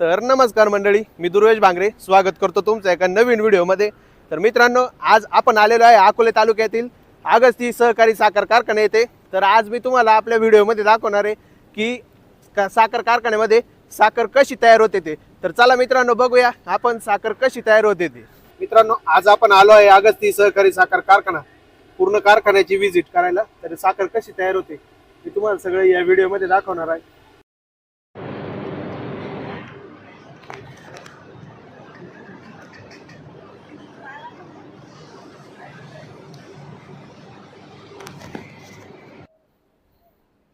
तर नमस्कार मंडळी मी दुर्वेश भांगरे. स्वागत करतो तुमचं एका नवीन व्हिडिओमध्ये. तर मित्रांनो आज आपण आलेलो आहे अकोले तालुक्यातील आगस्ती सहकारी साखर कारखाना येथे. तर आज मी तुम्हाला आपल्या व्हिडिओमध्ये दाखवणार आहे की का साखर कारखान्यामध्ये साखर कशी तयार होते ते. तर चला मित्रांनो बघूया आपण साखर कशी तयार होते ते. मित्रांनो आज आपण आलो आहे आगस्ती सहकारी साखर कारखाना. पूर्ण कारखान्याची व्हिजिट करायला. तर साखर कशी तयार होते मी तुम्हाला सगळं या व्हिडिओमध्ये दाखवणार आहे.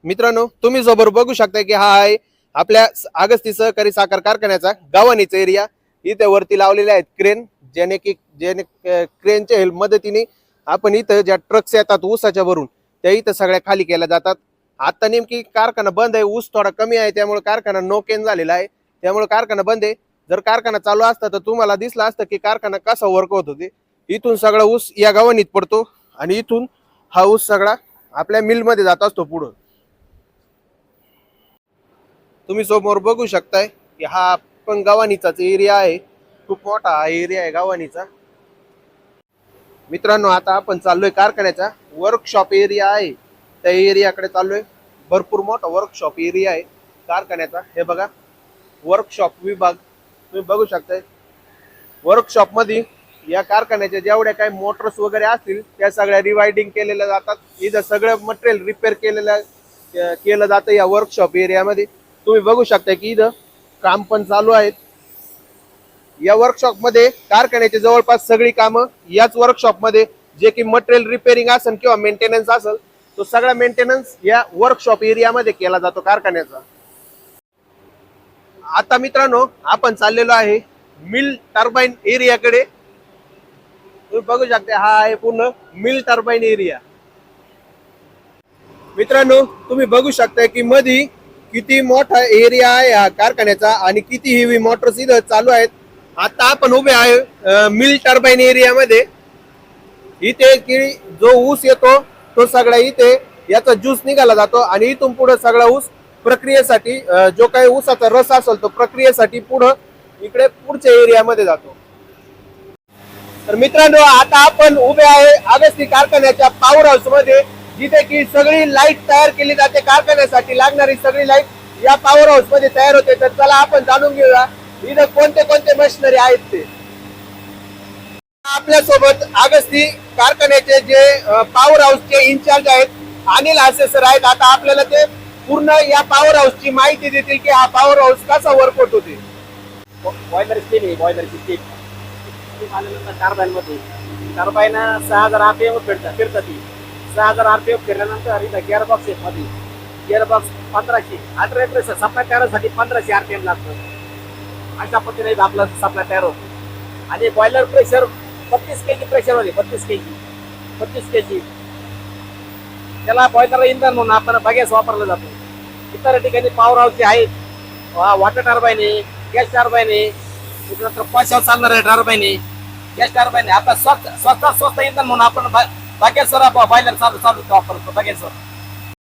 मित्रांनो तुम्ही जोबर बघू शकता की हा आहे आपल्या आगस्ती सहकारी साखर कारखान्याचा गावानीचा एरिया इथे वरती लावलेले आहेत क्रेन ज्याने की ज्याने क्रेनच्या हेल्प मदतीने आपण इथं ज्या ट्रक्स येतात ऊसाच्या भरून त्या इथं सगळ्या खाली केल्या जातात. आता नेमकी कारखाना बंद आहे ऊस थोडा कमी आहे त्यामुळे कारखाना नो केन झालेला आहे. त्यामुळे कारखाना बंद आहे. जर कारखाना चालू असता तर तुम्हाला दिसलं असतं की कारखाना कसा वर्क होत होते. इथून सगळा ऊस या गावानीत पडतो आणि इथून हा ऊस सगळा आपल्या मिलमध्ये जात असतो पुढं. तुम्ही समोर बघू शकताय की हा पण गव्हाणीचाच एरिया आहे. खूप मोठा हा एरिया आहे गव्हाणीचा. मित्रांनो आता आपण चाललोय कारखान्याचा वर्कशॉप एरिया आहे. त्या एरियाकडे चाललोय. भरपूर मोठा वर्कशॉप एरिया आहे कारखान्याचा. हे बघा वर्कशॉप विभाग. तुम्ही बघू शकताय. वर्कशॉपमध्ये या कारखान्याच्या जेवढ्या काही मोटर्स वगैरे असतील त्या सगळ्या रिवायडिंग केलेल्या जातात. इथं सगळं मटेरियल रिपेअर केलेलं केलं जातं या वर्कशॉप एरियामध्ये तुम्ही बघू शकता की इथं काम पण चालू आहेत. या वर्कशॉपमध्ये कारखान्याची जवळपास सगळी कामं याच वर्कशॉपमध्ये जे की मटेरियल रिपेअरिंग असेल किंवा मेंटेनन्स असेल तो सगळा मेंटेनन्स या वर्कशॉप एरियामध्ये केला जातो कारखान्याचा. आता मित्रांनो आपण चाललेलो आहे मिल टर्बाईन एरियाकडे तुम्ही बघू शकता हा आहे पूर्ण मिल टर्बाईन एरिया मित्रांनो तुम्ही बघू शकता की मधी किती मोठा एरिया आहे या कारखान्याचा आणि किती हेवी मोटर्स इथं चालू आहेत आता आपण उभे आहे मिल टर्बाईन एरियामध्ये इथे की जो ऊस येतो तो सगळा इथे याचा ज्यूस निघाला जातो आणि इथून पुढे सगळा ऊस प्रक्रियेसाठी जो काही ऊसाचा रस असेल तो प्रक्रियेसाठी पुढं इकडे पुढच्या एरियामध्ये जातो. तर मित्रांनो आता आपण उभे आहे अगस्ती कारखान्याच्या पॉवर हाऊसमध्ये. जिथे की सगळी लाइट तयार केली जाते कारखान्यासाठी लागणारी सगळी लाइट या पॉवर हाऊसमध्ये तयार होते. तर चला आपण जाणून घेऊया इथं कोणते कोणते मशिनरी आहेत ते. आपल्यासोबत अगस्ती कारखान्याचे जे पॉवर हाऊसचे इन्चार्ज आहेत अनिल हासे सर आहेत. आता आपल्याला ते पूर्ण या पॉवर हाऊसची माहिती देतील की हा पॉवर हाऊस कसा वर्क होत. होते बॉयलर स्टीम बॉयलर स्टीम आल्यानंतर टार्बाईन मध्ये. टार्बाईन सहा हजार आरपीएम फिरतात फिरतात ती. सहा हजार आर पी एफ फिरल्यानंतर इथं गिअरबॉक्स आहे मध्ये. गिअरबॉक्स पंधराशे. अठरा प्रेशर सप्लाय तयारसाठी पंधराशे आर पी एम लागतं. अशा पद्धतीने आपला आपलं सप्लाय तयार होतो. आणि बॉयलर प्रेशर बत्तीस के जी प्रेशर होते बत्तीस के जी बत्तीस के जी त्याला बॉयलर इंधन म्हणून आपण बगॅस वापरलं जातो. इतर ठिकाणी पॉवर हाऊसचे आहेत वॉटर टर्बाईन आहे गॅस टर्बाईन आहे त्याच्यानंतर पैशावर चालणार आहे टर्बाईन आहे. गॅस टर्बाईन आहे. आपला स्वस्त स्वस्त स्वस्त इंधन म्हणून आपण बगॅसवर बॉयलर चालू चालू वापरतो बगॅसवर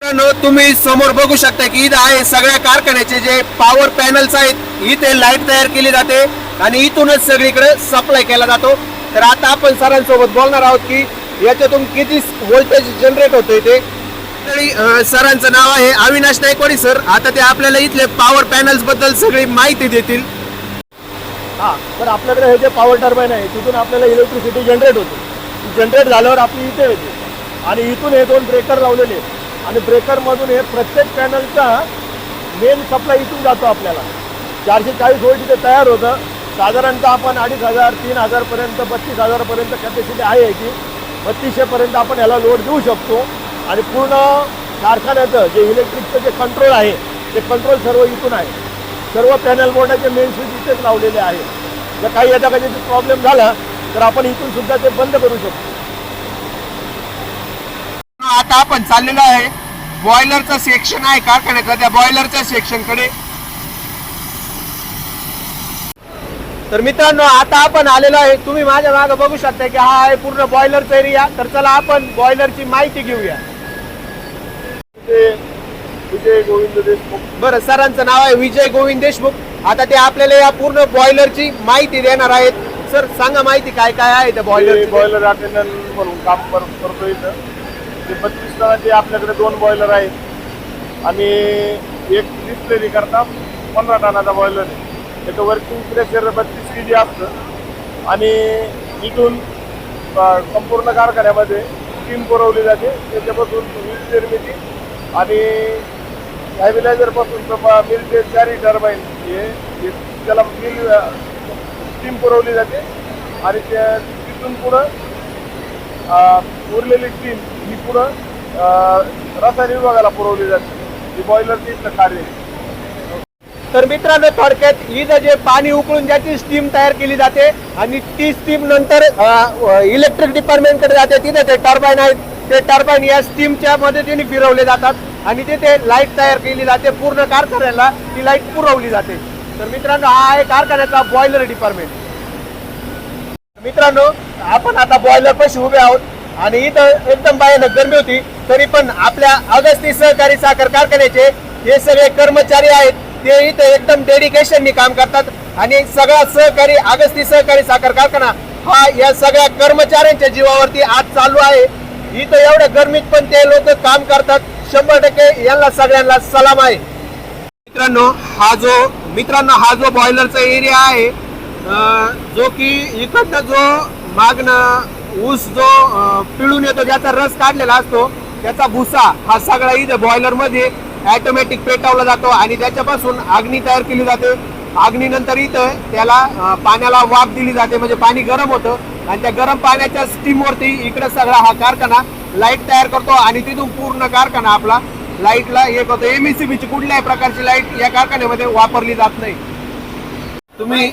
मित्रांनो तुम्ही समोर बघू शकता की इथं आहे सगळ्या कारखान्याचे जे पॉवर पॅनल्स आहेत इथे लाइट तयार केली जाते आणि इथूनच सगळीकडे सप्लाय केला जातो. तर आता आपण सरांसोबत बोलणार आहोत की याच्यातून किती व्होल्टेज जनरेट होतंय ते. मंडळी, अं, सरांचं नाव आहे अविनाश नायकवाडी सर. आता ते आपल्याला इथले पॉवर पॅनल्सबद्दल सगळी माहिती देतील. हा तर आपल्याकडे हे जे पॉवर टर्बाईन आहे तिथून आपल्याला इलेक्ट्रिसिटी जनरेट होते. जनरेट झाल्यावर आपली इथे येते. आणि इथून हे दोन ब्रेकर लावलेले आणि ब्रेकरमधून हे प्रत्येक पॅनलचा मेन सप्लाय इथून जातो आपल्याला. चारशे चाळीस वोल्ट इथे तयार होतं. साधारणतः आपण अडीच हजार तीन हजारपर्यंत बत्तीस हजारपर्यंत कॅपॅसिटी आहे याची. बत्तीसशेपर्यंत आपण याला लोड देऊ शकतो. आणि पूर्ण कारखान्याचं जे इलेक्ट्रिकचं जे कंट्रोल आहे ते कंट्रोल सर्व इथून आहे. सर्व पॅनल बोर्डाचे मेन स्विच इथेच लावलेले आहे जर काही याचा काही प्रॉब्लेम झाला तर आपण इथून सुद्धा ते बंद करू शकतो. आता आपण चाललेलो आहे. बॉयलरचं सेक्शन आहे कारखान्याचा. त्या बॉयलरच्या सेक्शनकडे तर मित्रांनो आता आपण आलेलो आहे. तुम्ही माझ्या मागे बघू शकता की हा आहे पूर्ण बॉयलरचा एरिया तर चला आपण बॉयलरची माहिती घेऊया. विजय गोविंद देशमुख बरं सरांचं नाव आहे विजय गोविंद देशमुख. आता ते आपल्याला या पूर्ण बॉयलरची माहिती देणार आहेत. सर सांगा माहिती काय काय आहे त्या बॉयलर बॉयलर अटेंडंट म्हणून काम कर- करतो इथं. ते बत्तीस टनाचे आपल्याकडे दोन बॉयलर आहेत. आणि एक डिस्प्लेरी करता पंधरा टनाचा बॉयलर आहे. त्याचं वर्किंग प्रेशर बत्तीस के जी असतं. आणि इथून अ, संपूर्ण कारखान्यामध्ये स्टीम पुरवली जाते. त्याच्यापासून वीज निर्मिती आणि पासून मिल चारी टर्बाईन हे हे त्याला मिल स्टीम पुरवली जाते आणि त्या तिथून पुढं उरलेली स्टीम ही पुढं रसायन विभागाला पुरवली जाते. ही बॉयलरची इथलं कार्य तर मित्रांनो थोडक्यात ही जे पाणी उकळून ज्याची स्टीम तयार केली जाते आणि ती स्टीम नंतर इलेक्ट्रिक डिपार्टमेंटकडे जाते तिथे ते टर्बाईन आहेत. ते टर्बाईन या स्टीमच्या मदतीने फिरवले जातात आणि तिथे लाइट तयार केली जाते. पूर्ण कारखान्याला ती लाइट पुरवली जाते. तर मित्रांनो हा आहे कारखान्याचा बॉयलर डिपार्टमेंट मित्रांनो आपण आता बॉयलर पाशी उभे आहोत आणि इथं एकदम भयानक गरमी होती तरी पण आपल्या अगस्ती सहकारी साखर कारखान्याचे हे सगळे कर्मचारी आहेत ते इथं एकदम डेडिकेशननी काम करतात. आणि सगळा सहकारी अगस्ती सहकारी साखर कारखाना हा या सगळ्या कर्मचाऱ्यांच्या जीवावरती आज चालू आहे. इथं एवढ्या गरमीत पण ते लोक काम करतात. शंभर टक्के यांना सगळ्यांना सलाम आहे. मित्रांनो हा जो मित्रांनो हा जो बॉयलरचा एरिया आहे जो की इकडनं जो मागणं ऊस जो पिळून येतो ज्याचा रस काढलेला असतो त्याचा भुसा हा सगळा इथे बॉयलरमध्ये ॲटोमॅटिक पेटवला जातो आणि त्याच्यापासून अग्नी तयार केली जाते. अग्नीनंतर इथं त्याला पाण्याला वाफ दिली जाते म्हणजे पाणी गरम होतं. आणि त्या गरम पाण्याच्या स्टीमवरती इकडं इकडे सगळा हा कारखाना लाइट तयार करतो आणि तिथून पूर्ण कारखाना आपला लाईटला हे करतो. एमएससीबी ची कुठल्याही प्रकारची लाइट या कारखान्यामध्ये वापरली जात नाही. तुम्ही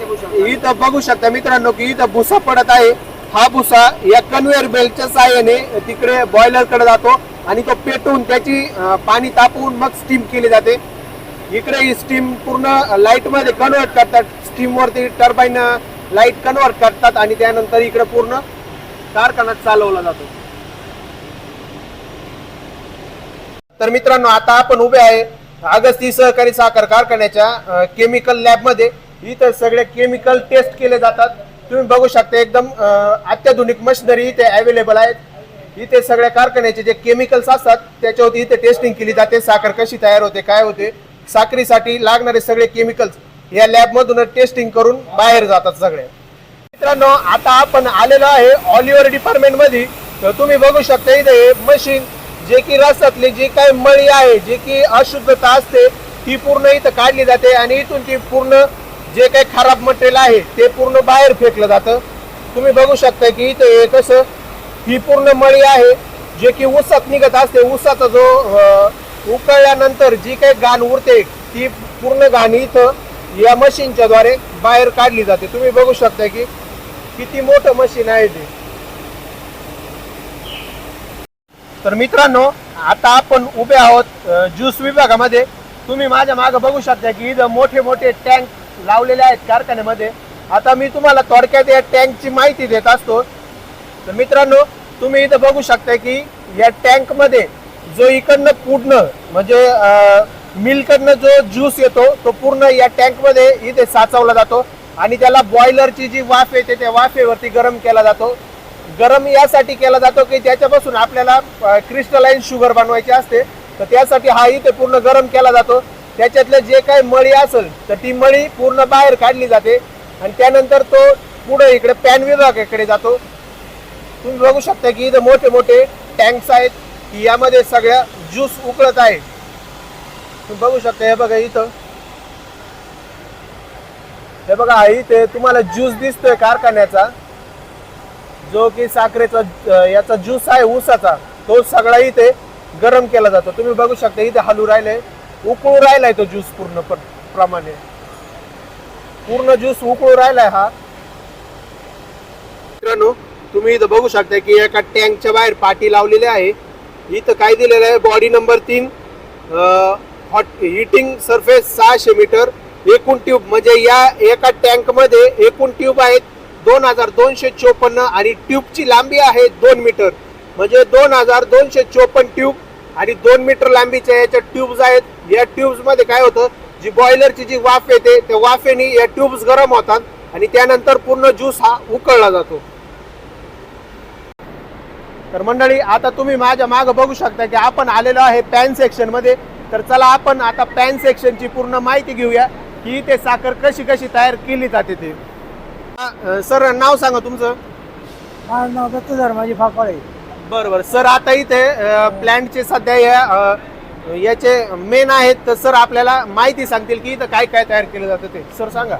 इथं बघू शकता मित्रांनो की इथं भुसा पडत आहे. हा भुसा या कन्व्हेअर बेल्टच्या साह्याने तिकडे बॉयलरकडे जातो आणि तो पेटून त्याची पाणी तापवून मग स्टीम केली जाते. इकडे ही स्टीम पूर्ण लाइटमध्ये कन्वर्ट करतात. स्टीम वरती टर्बाईन लाइट कन्वर्ट करतात आणि त्यानंतर इकडे पूर्ण कारखाना चालवला जातो. तर मित्रांनो आता आपण उभे आहे अगस्ती सहकारी साखर कारखान्याच्या केमिकल लॅबमध्ये. इथं सगळे केमिकल टेस्ट केले जातात. तुम्ही बघू शकता एकदम अत्याधुनिक मशिनरी इथे अवेलेबल आहेत. इथे सगळ्या कारखान्याचे जे केमिकल्स असतात त्याच्यावरती इथे टेस्टिंग केली जाते. साखर कशी तयार होते काय होते साखरीसाठी लागणारे सगळे केमिकल्स या लॅब मधून टेस्टिंग करून बाहेर जातात सगळे. मित्रांनो आता आपण आलेलो आहे ऑलिव्हर डिपार्टमेंटमध्ये तर तुम्ही बघू शकता इथे मशीन जे की रसातली जी काही मळी आहे जे की अशुद्धता असते ती पूर्ण इथं काढली जाते आणि इथून ती पूर्ण जे काही खराब मटेरियल आहे ते पूर्ण बाहेर फेकलं जातं. तुम्ही बघू शकता की इथं हे कसं ही पूर्ण मळी आहे जे की ऊसात निघत असते. ऊसाचा जो उकळल्यानंतर जी काही घाण उरते ती पूर्ण घाण इथं या मशीनच्या द्वारे बाहेर काढली जाते. तुम्ही बघू शकता की किती मोठं मशीन आहे ते. तर मित्रांनो आता आपण उभे आहोत ज्यूस विभागामध्ये. तुम्ही माझ्या मागे बघू शकता की इथं मोठे मोठे टँक लावलेले आहेत कारखान्यामध्ये. आता मी तुम्हाला थोडक्यात या टँकची माहिती देत असतो. तर मित्रांनो तुम्ही इथं बघू शकता की या टँकमध्ये जो इकडनं पूर्ण म्हणजे मिलकडनं जो ज्यूस येतो तो पूर्ण या टँकमध्ये इथे साचवला जातो. आणि त्याला बॉयलरची जी वाफ येते त्या वाफेवरती गरम केला जातो. गरम यासाठी केला जातो की त्याच्यापासून आपल्याला क्रिस्टलाईन शुगर बनवायची असते. तर त्यासाठी हा इथे पूर्ण गरम केला जातो. त्याच्यातलं जे काही मळी असेल तर ती मळी पूर्ण बाहेर काढली जाते. आणि त्यानंतर तो पुढे इकडे पॅन विभागाकडे जातो. तुम्ही बघू शकता की इथं मोठे मोठे टँक्स आहेत. की यामध्ये सगळ्या ज्यूस उकळत आहे. तुम्ही बघू शकता हे बघा इथं. हे बघा हा इथे तुम्हाला ज्यूस दिसतोय कारखान्याचा. जो की साखरेचा याचा ज्यूस आहे ऊसाचा तो सगळा इथे गरम केला जातो. तुम्ही बघू शकता इथे हलू राहिलंय उकळू राहिलाय तो ज्यूस पूर्ण पण- प्रमाणे. पूर्ण ज्यूस उकळू राहिलाय हा. मित्रांनो तुम्ही इथं बघू शकता की एका टँकच्या बाहेर पाटी लावलेली आहे. इथं काय दिलेलं आहे? बॉडी नंबर तीन हॉट हिटिंग सरफेस सहाशे मीटर एकूण ट्यूब म्हणजे या एका टँकमध्ये एकूण ट्यूब आहेत. दोन हजार दोनशे चोपन्न आणि ट्यूबची लांबी आहे दोन मीटर. म्हणजे दोन हजार दोनशे चोपन्न ट्यूब आणि दोन मीटर लांबीच्या याच्या ट्यूब्स आहेत. या ट्यूब्समध्ये काय होतं? जी बॉयलरची जी वाफ येते त्या वाफेने या ट्यूब्स गरम होतात आणि त्यानंतर पूर्ण ज्यूस हा उकळला जातो. तर मंडळी आता तुम्ही माझ्या माग बघू शकता की आपण आलेलो आहे पॅन सेक्शनमध्ये. तर चला आपण आता पॅन सेक्शनची पूर्ण माहिती घेऊया की ते साखर कशी कशी तयार केली जाते ते. अं, सर नाव सांगा तुमचं. माझं नाव दत्त धर्माजी फाफाळे बरं बरं. सर आता इथे प्लॅन्टचे सध्या या अं, याचे मेन आहेत. तर सर आपल्याला माहिती सांगतील की इथं काय काय तयार केलं जातं ते. सर सांगा.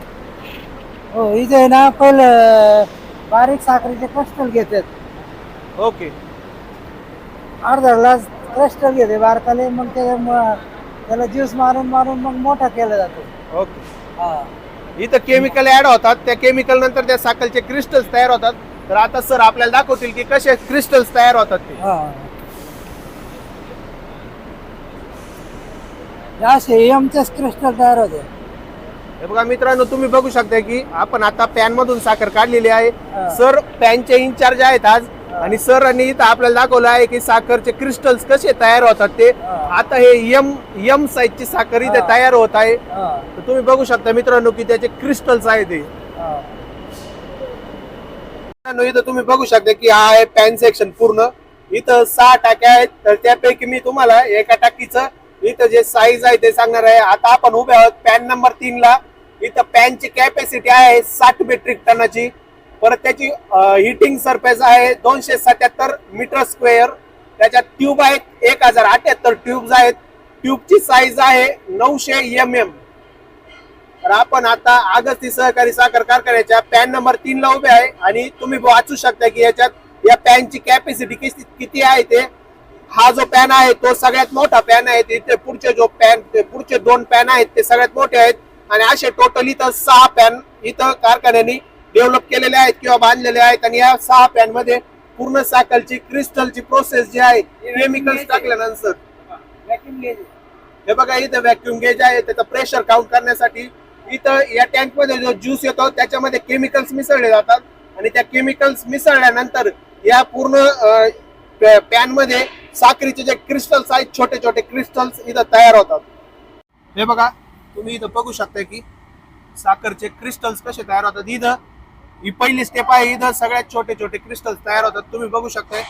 हो इथे ना पहिलं बारीक साखरेचे क्रिस्टल घेतात. ओके. अर्धा ग्लास क्रिस्टल घेते बारकाले मग म- त्याला ज्यूस मारून मारून मग मोठा केला जातो. ओके. हा. इथं केमिकल ऍड होतात. त्या केमिकल नंतर त्या साखरचे क्रिस्टल्स तयार होतात. तर आता सर आपल्याला दाखवतील की कसे क्रिस्टल्स तयार होतात ते. असे एमचेच क्रिस्टल तयार होते. हे बघा मित्रांनो तुम्ही बघू शकता की आपण आता पॅन मधून साखर काढलेली आहे. सर पॅनचे इन्चार्ज आहेत आज. आणि सरांनी इथं आपल्याला दाखवलं आहे की साखरचे क्रिस्टल्स कसे तयार होतात ते. आता हे यम यम साईजची साखर इथे. तयार होत आहे. तर तुम्ही बघू शकता मित्रांनो की त्याचे क्रिस्टल्स आहेत ते. मित्रांनो, इथं तुम्ही बघू शकता की हा आहे पॅन सेक्शन पूर्ण. इथं सहा टाक्या आहेत. तर त्यापैकी मी तुम्हाला एका टाकीचं इथं जे साईज आहे ते सांगणार आहे. आता आपण उभे आहोत पॅन नंबर तीन ला इथं पॅनची कॅपॅसिटी आहे साठ मेट्रिक टनाची. परत त्याची हिटिंग सरफेस आहे दोनशे सत्याहत्तर मीटर स्क्वेअर त्याच्यात ट्यूब आहेत एक हजार अठ्याहत्तर ट्यूब्स आहेत. ट्यूबची साईज आहे नऊशे एम एम तर आपण आता आगस्ती सहकारी साखर कारखान्याच्या पॅन नंबर तीन ला उभे आहे. आणि तुम्ही वाचू शकता की याच्यात या पॅनची कॅपॅसिटी किती किती आहे ते. हा जो पॅन आहे तो सगळ्यात मोठा पॅन आहे. इथे पुढचे जो पॅन पुढचे दोन पॅन आहेत ते सगळ्यात मोठे आहेत. आणि असे टोटल इथं सहा पॅन इथं कारखान्याने डेव्हलप केलेले आहेत किंवा बांधलेले आहेत आणि या सहा पॅनमध्ये पूर्ण साखरची क्रिस्टलची प्रोसेस जी आहे केमिकल्स टाकल्यानंतर. हे बघा इथं व्हॅक्युम गेज आहे त्याचं प्रेशर काउंट करण्यासाठी इथं या टँकमध्ये जो ज्यूस येतो त्याच्यामध्ये केमिकल्स मिसळले जातात. आणि त्या केमिकल्स मिसळल्यानंतर या पूर्ण पॅनमध्ये साखरेचे जे क्रिस्टल्स आहेत छोटे छोटे क्रिस्टल्स इथं तयार होतात. हे बघा तुम्ही इथं बघू शकता की साखरचे क्रिस्टल्स कसे तयार होतात. इथं ही पहिली स्टेप आहे. इथं सगळ्यात छोटे छोटे क्रिस्टल्स तयार होतात. तुम्ही बघू शकताय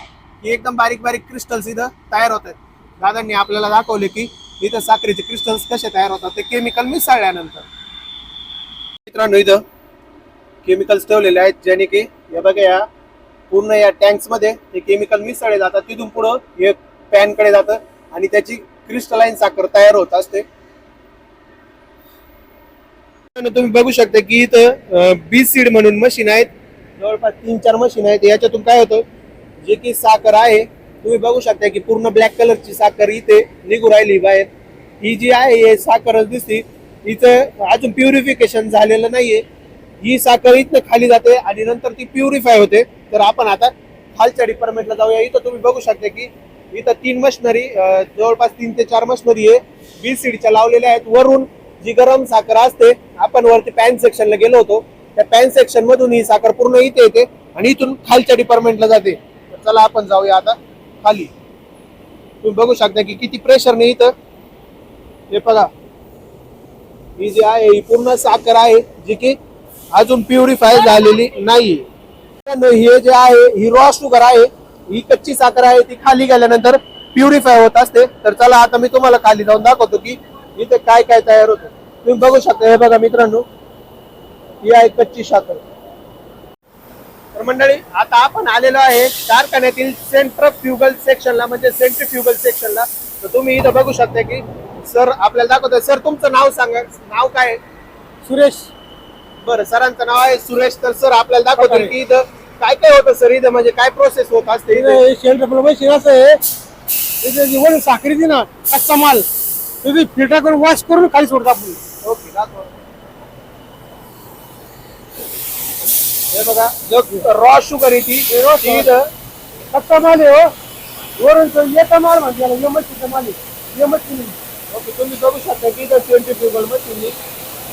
की एकदम बारीक बारीक क्रिस्टल्स इथं तयार होतात. दादांनी आपल्याला दाखवले की इथं साखरेचे क्रिस्टल्स कसे तयार होतात. ते केमिकल मिसळल्यानंतर. मित्रांनो इथं केमिकल्स ठेवलेले आहेत ज्याने की हे बघा या पूर्ण या टँक्समध्ये हे ते केमिकल मिसळले जातात. तिथून पुढं हे पॅनकडे जातं आणि त्याची क्रिस्टलाईन साखर तयार होत असते. तुम्ही बघू शकता की इथं बी सीड म्हणून मशीन आहेत. जवळपास तीन चार मशीन आहेत. याच्यातून काय होतं जे की साखर आहे तुम्ही बघू शकता की पूर्ण ब्लॅक कलरची साखर इथे निघू राहिली बाहेर. ही जी आहे हे साखरच दिसते. इथं अजून प्युरिफिकेशन झालेलं नाहीये. ही साखर इथनं खाली जाते आणि नंतर ती प्युरिफाय होते. तर आपण आता खालच्या डिपार्टमेंटला जाऊया. इथं तुम्ही बघू शकता की इथं तीन मशिनरी जवळपास तीन ते चार मशनरी आहे बी सीडच्या लावलेल्या आहेत. वरून जी गरम साखर असते आपण वरती पॅन सेक्शनला गेलो होतो. त्या पॅन सेक्शन मधून ही साखर पूर्ण इथे येते आणि इथून खालच्या डिपार्टमेंटला जाते. चला आपण जाऊया आता खाली. तुम्ही बघू शकता की किती प्रेशर नाही इथं. हे बघा. ही जी आहे ही पूर्ण साखर आहे जी की अजून प्युरिफाय झालेली नाही हे जे आहे ही रॉ शुगर आहे ही कच्ची साखर आहे ती खाली गेल्यानंतर प्युरिफाय होत असते. तर चला आता मी तुम्हाला खाली जाऊन दाखवतो की इथे काय काय तयार होतं? तुम्ही बघू शकता. हे बघा मित्रांनो ही आहे कच्ची साखर. तर मंडळी आता आपण आलेलो आहे कारखान्यातील सेंट्रफ्युगल सेक्शनला म्हणजे सेंट्रिफ्युगल सेक्शनला तर तुम्ही इथं बघू शकता की सर आपल्याला दाखवतोय. सर तुमचं नाव सांगा. नाव काय आहे? सुरेश. बरं सरांचं नाव आहे सुरेश. तर सर आपल्याला दाखवतील की इथं काय काय होतं सर? इथं म्हणजे काय प्रोसेस होत असते इथं? मशीन असं आहे. त्याचं जीवन साखरेची ना कच्चा माल. त्याची फिल्टर करून वॉश करून खाली सोडतो आपण ओके दाखवा. हे बघा जो रॉ शुगर आहे ती. ती इथं कच्चा माल आहे हो. वरून तो येता माल याला यमचीचा माल आहे. यमची ओके तुम्ही बघू शकता की इथं सेंट्रिफ्युगल मशीन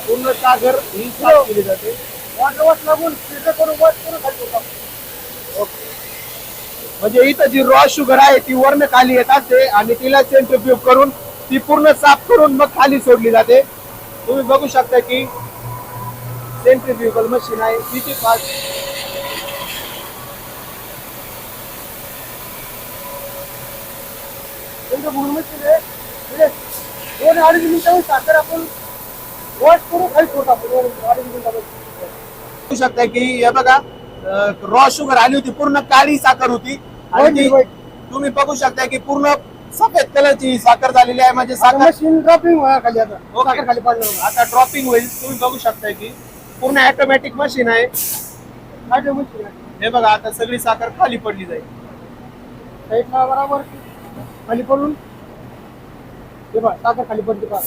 पूर्ण साखर ही साफ केली जाते. वॉटर वॉश लागून फिल्टर करून वॉश करून खाली सोडतो म्हणजे इथं जी रॉ शुगर आहे ती वरनं खाली येत असते आणि तिला सेंट्रिफ्यूज करून ती पूर्ण साफ़ करून मग खाली सोडली जाते. तुम्ही बघू शकता की सेंट्रिफ्युगल मशीन आहे. किती फास्ट त्यांचं गुण मशीन आहे. म्हणजे दोन अडीच मिनिटावर साखर आपण वॉश करून खाली सोडतो आपण. अडीच मिनिटामध्ये बघू शकता की हे बघा रॉ शुगर आली होती. पूर्ण काळी साखर होती. आणि तुम्ही बघू शकता की पूर्ण सफेद कलरची साखर झालेली आहे म्हणजे साखर मशीन ड्रॉपिंग खाली आता. Okay. साखर खाली पडलं आता ड्रॉपिंग होईल तुम्ही बघू शकता की पूर्ण ऑटोमॅटिक मशीन आहे. काय मशीन आहे. हे बघा आता सगळी साखर खाली पडली जाईल. साईडला बरोबर. खाली पडून. हे बघ साखर खाली पडली पहा.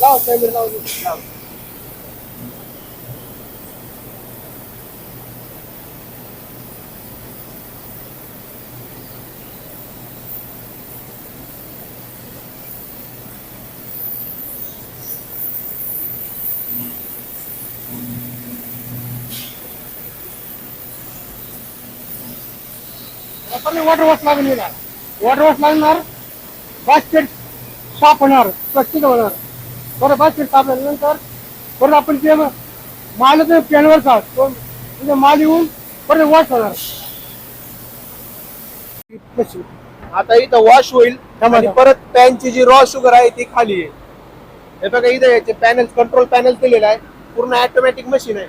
लाव कॅमेरा लाव. आपण वॉटर वॉश लागून येणार. वॉटर वॉश लागणार बास्केट साफ होणार स्वच्छ होणार बरं बास्केट साफ झाल्यानंतर परत आपण ते माल पॅनवर साफ तो म्हणजे माल येऊन परत वॉश होणार. मशीन. आता इथं वॉश होईल आणि. परत पॅनची जी रॉ शुगर आहे ती खाली आहे. हे बघा इथं याचे पॅनल कंट्रोल पॅनल दिलेलं आहे. पूर्ण ऑटोमॅटिक मशीन आहे.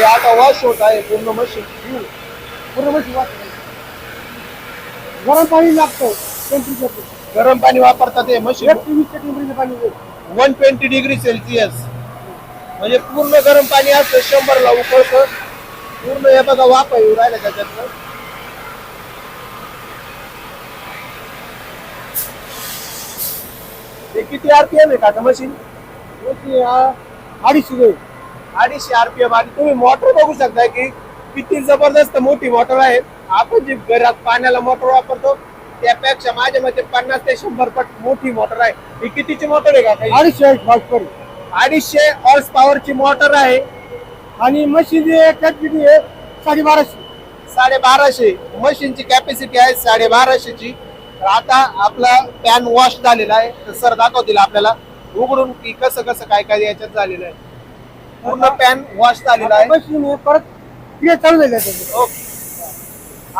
हे आता वॉश होत आहे पूर्ण मशीन पूर्ण मशीन होणार. गरम पाणी लागतं टेम्परेचर गरम पाणी वापरतात हे मशीन. एक ते टेम्परेचर पाणी येईल. One twenty degree Celsius. म्हणजे पूर्ण गरम पाणी असतं शंभरला उकळतं. पूर्ण हे बघा वाफ येऊ राहिला त्याच्यातनं. हे किती आरपीएम आहे का मशीन? मशीन अडीचशे. रुपये. अडीचशे आरपीएम आणि तुम्ही मोटर बघू शकता की किती जबरदस्त मोठी मोटर आहे. आपण जी घरात पाण्याला मोटर वापरतो त्यापेक्षा माझ्या मते पन्नास ते शंभर पट मोठी मोटर आहे. ही कितीची मोटर आहे का अडीचशे भाजपरी अडीचशे हॉर्स पॉवरची मोटर आहे. आणि मशीन कॅपॅसिटी आहे साडेबाराशे. साडे बाराशे मशीनची कॅपॅसिटी आहे साडे बाराशेची तर आता आपला पॅन वॉश झालेला आहे. तर सर दाखवतील आपल्याला. उघडून की कसं कसं काय काय याच्यात झालेलं आहे. पूर्ण पॅन वॉश झालेला आहे. मशीन हे परत चालू झाले त्याचे. ओके.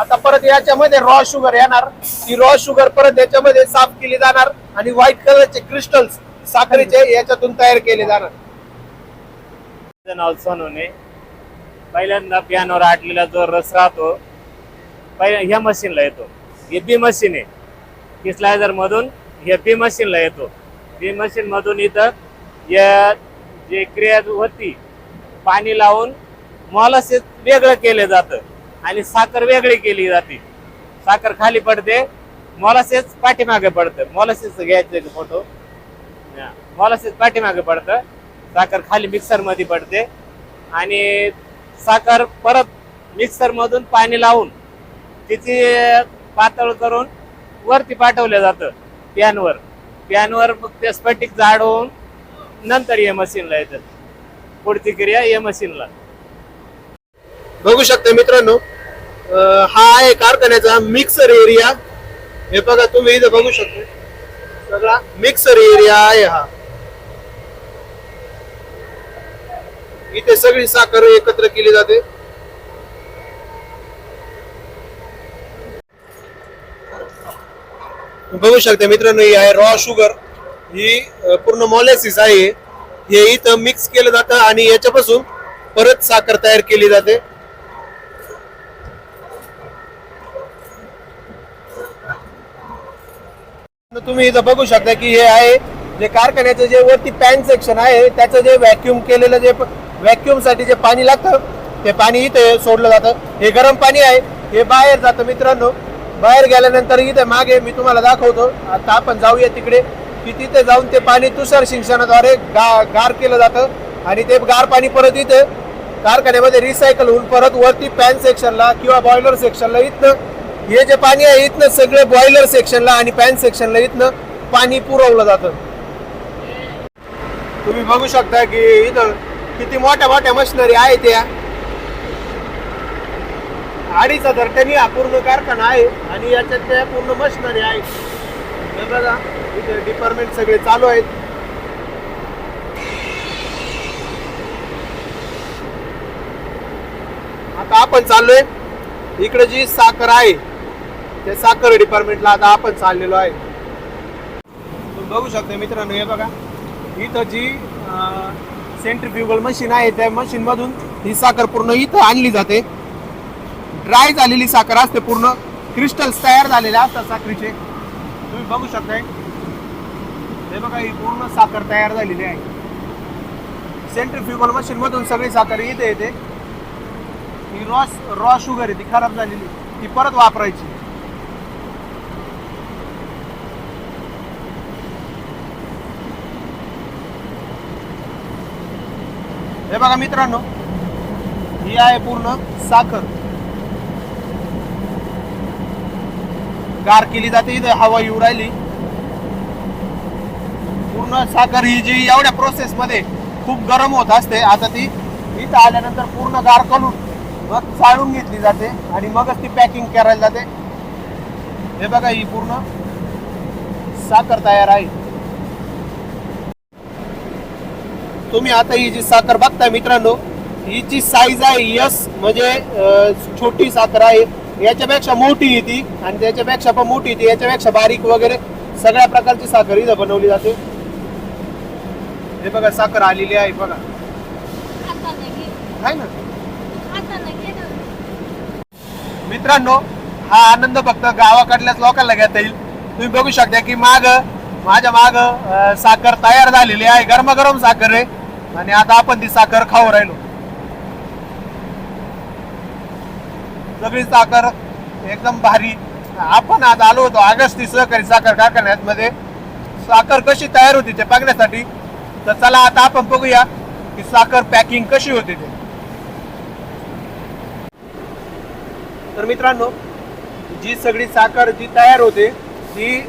आता परत याच्यामध्ये रॉ शुगर येणार. ती रॉ शुगर परत याच्यामध्ये साफ केली जाणार आणि व्हाईट कलरचे क्रिस्टल्स साखरेचे याच्यातून तयार केले जाणार. माझं नाव सोनवणे. पहिल्यांदा पियानोवर आटलेला जो रस राहतो पहिल्या ह्या मशीनला येतो. हे बी मशीन आहे. की स्लायझर मधून हे बी मशीनला येतो. बी मशीन मधून इथं या जे क्रिया होती पाणी लावून मॉलसेस वेगळं केलं जातं आणि साखर वेगळी केली जाते. साखर खाली पडते मॉलसेस पाठीमागे पडतं. मॉलसेस घ्यायचं फोटो मॉलसेस पाठीमागे पडतं. साखर खाली मिक्सरमध्ये पडते. आणि साखर परत मिक्सरमधून पाणी लावून तिची पातळ करून वरती पाठवलं जातं. पॅनवर पॅनवर मग ते स्फटिक जाड होऊन नंतर या मशीनला येतात. पुढची क्रिया या मशीनला बघू शकता मित्रांनो हा आहे कारखान्याचा मिक्सर एरिया हे बघा तुम्ही इथं बघू शकता. सगळा मिक्सर एरिया आहे हा. इथे सगळी साखर एकत्र केली जाते. बघू शकता मित्रांनो ही आहे रॉ शुगर ही पूर्ण मॉलेसिस आहे. हे इथं मिक्स केलं जातं आणि याच्यापासून परत साखर तयार केली जाते. तुम्ही इथं बघू शकता की हे आहे जे कारखान्याचं जे वरती पॅन सेक्शन आहे त्याचं जे व्हॅक्युम केलेलं जे व्हॅक्युमसाठी जे पाणी लागतं ते पाणी इथे सोडलं जातं. हे गरम पाणी आहे हे बाहेर जातं मित्रांनो. बाहेर गेल्यानंतर इथे मागे मी तुम्हाला दाखवतो. आता आपण जाऊया तिकडे. की तिथे जाऊन ते पाणी तुषार सिंचनाद्वारे गा गार केलं जातं आणि ते गार पाणी परत इथे कारखान्यामध्ये रिसायकल होऊन परत वरती पॅन सेक्शनला किंवा बॉयलर सेक्शनला इथनं हे जे पाणी आहे इथनं सगळे बॉयलर सेक्शनला आणि पॅन सेक्शनला इथनं पाणी पुरवलं जातं. तुम्ही बघू शकता की इथं किती मोठ्या मोठ्या मशिनरी आहेत या. अडीच हजार टनी हा पूर्ण कारखाना आहे आणि याच्यात त्या पूर्ण मशिनरी आहेत. बघा. इथे डिपार्टमेंट सगळे चालू आहेत. आता आपण चाललोय. इकडे जी साखर आहे त्या साखर डिपार्टमेंटला आता आपण चाललेलो आहे. तुम्ही बघू शकता मित्रांनो हे बघा. इथं जी सेंट्रिफ्युगल मशीन आहे त्या मशीन मधून ही साखर पूर्ण इथं आणली जाते. ड्राय झालेली साखर असते पूर्ण. क्रिस्टल्स तयार झालेले असतात साखरीचे. तुम्ही बघू शकताय. हे बघा ही पूर्ण साखर तयार झालेली आहे. सेंट्रिफ्युगल मशीन मधून सगळी साखर इथे येते. ही रॉ रॉ शुगर आहे ती खराब झालेली. ती परत वापरायची. हे बघा मित्रांनो ही आहे पूर्ण साखर. गार केली जाते इथे हवा येऊ राहिली. पूर्ण साखर ही जी एवढ्या प्रोसेस मध्ये खूप गरम होत असते आता ती इथं आल्यानंतर पूर्ण गार करून मग चाळून घेतली जाते आणि मगच ती पॅकिंग करायला जाते. हे बघा ही पूर्ण साखर तयार आहे. तुम्ही आता ही जी साखर बघताय मित्रांनो ही जी साईज आहे यस म्हणजे छोटी साखर आहे. याच्यापेक्षा मोठी आहे ती आणि त्याच्यापेक्षा पण मोठी ती याच्यापेक्षा बारीक वगैरे सगळ्या प्रकारची साखर इथं बनवली जाते. हे बघा साखर आलेली आहे बघा. आहे ना? मित्रांनो हा आनंद फक्त गावाकडल्याच लोकांना घेता येईल. तुम्ही बघू शकता की माग माझ्या माग साखर तयार झालेली आहे. गरमागरम साखर आहे. आणि आता आपण ती साखर खाऊ राहिलो. सगळी साखर एकदम भारी. आपण आज आलो होतो ऑगस्टी सहकारी साखर कारखान्यात मध्ये साखर कशी तयार होती ते बघण्यासाठी तर चला आता आपण बघूया की साखर पॅकिंग कशी होते ते. तर मित्रांनो जी सगळी साखर जी तयार होते ती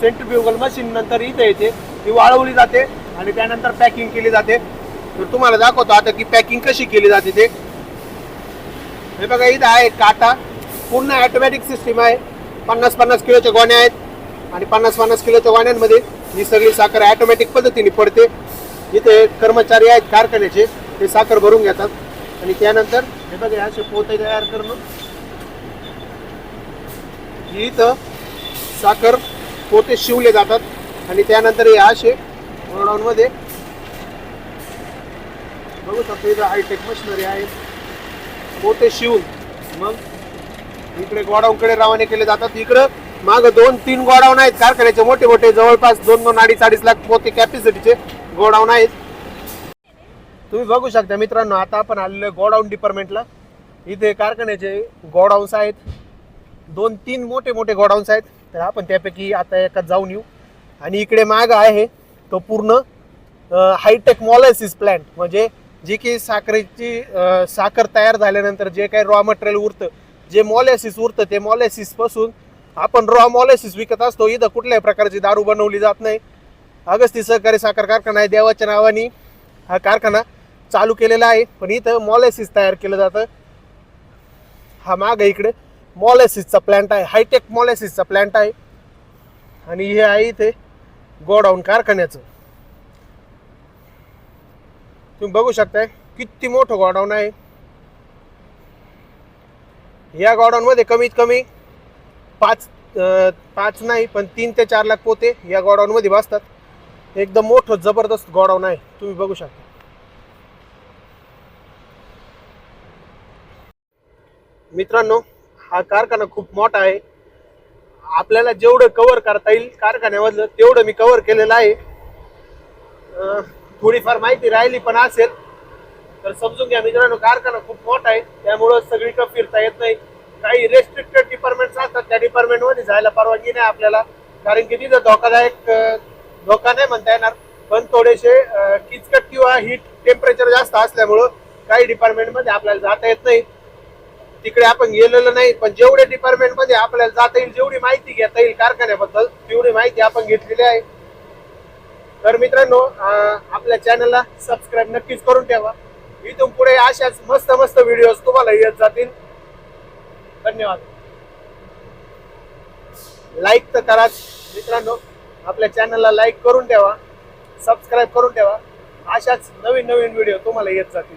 सेंट्रिफ्युगल मशीन नंतर इथे येते ती वाळवली जाते आणि त्यानंतर पॅकिंग केली जाते. तर तुम्हाला दाखवतो आता की पॅकिंग कशी केली जाते ते. हे बघा इथं आहे काटा. पूर्ण ॲटोमॅटिक सिस्टीम आहे. पन्नास पन्नास किलोच्या गोण्या आहेत आणि पन्नास पन्नास किलोच्या गोण्यांमध्ये ही सगळी साखर ॲटोमॅटिक पद्धतीने पडते. इथे कर्मचारी आहेत कारखान्याचे ते साखर भरून घेतात. आणि त्यानंतर हे बघा असे पोते तयार करणं. ही इथं साखर पोते शिवले जातात. आणि त्यानंतर हे असे गोडाऊनमध्ये बघू शकतो इथं हायटेक मशिनरी आहे. पोते शिवून मग इकडे गोडाऊनकडे रवाने केले जातात. इकडं माग दोन तीन गोडाऊन आहेत. कारखान्याचे मोठे मोठे जवळपास दोन दोन अडीच अडीच लाख पोते कॅपॅसिटीचे गोडाऊन आहेत. तुम्ही बघू शकता मित्रांनो आता आपण आलेलो गोडाऊन डिपार्टमेंटला इथे कारखान्याचे गोडाऊन्स आहेत. दोन तीन मोठे मोठे गोडाऊन्स आहेत. तर आपण त्यापैकी आता एकात जाऊन येऊ. आणि इकडे माग आहे तो पूर्ण हायटेक मॉलायसिस प्लॅन्ट म्हणजे जी की साखरेची साखर तयार झाल्यानंतर जे काही रॉ मटेरियल उरतं जे मॉलॅसिस उरतं ते मॉलॅसिसपासून आपण रॉ मॉलेसिस विकत असतो इथं कुठल्याही प्रकारची दारू बनवली जात नाही. अगस्ती सहकारी साखर कारखाना आहे देवाच्या नावाने हा कारखाना चालू केलेला आहे. पण इथं मॉलॅसिस तयार केलं जातं. हा माग इकडे मॉलॅसिसचा प्लॅन्ट आहे हायटेक मॉलॅसिसचा प्लॅन्ट आहे. आणि हे आहे इथे गोडाऊन कारखान्याचं. तुम्ही बघू शकताय किती मोठं गोडाऊन आहे. या गोडाऊनमध्ये कमीत कमी पाच पाच नाही पण तीन ते चार लाख पोते या गोडाऊनमध्ये बसतात. एकदम मोठं जबरदस्त गोडाऊन आहे. तुम्ही बघू शकता. मित्रांनो हा कारखाना खूप मोठा आहे. आपल्याला जेवढं कव्हर करता येईल कारखान्यामधलं तेवढं मी कव्हर केलेलं आहे. थोडीफार माहिती राहिली पण असेल. तर समजून घ्या मित्रांनो कारखाना खूप मोठा आहे. त्यामुळं सगळीकडे फिरता येत नाही. काही रेस्ट्रिक्टेड डिपार्टमेंट असतात त्या डिपार्टमेंटमध्ये जायला परवानगी नाही आपल्याला. कारण की तिथं धोकादायक धोका नाही म्हणता येणार. पण थोडेसे किचकट किंवा हीट टेम्परेचर जास्त असल्यामुळं काही डिपार्टमेंटमध्ये आपल्याला जाता येत नाही. तिकडे आपण गेलेलो नाही पण जेवढे डिपार्टमेंटमध्ये आपल्याला जाता येईल जेवढी माहिती घेता येईल कारखान्याबद्दल तेवढी माहिती आपण घेतलेली आहे. तर मित्रांनो आपल्या चॅनलला सबस्क्राईब नक्कीच करून ठेवा. इथून पुढे अशाच मस्त मस्त व्हिडिओ तुम्हाला येत जातील. धन्यवाद. लाईक तर कराच मित्रांनो आपल्या चॅनलला लाईक करून ठेवा. सबस्क्राईब करून ठेवा. अशाच नवीन नवीन व्हिडिओ तुम्हाला येत जातील.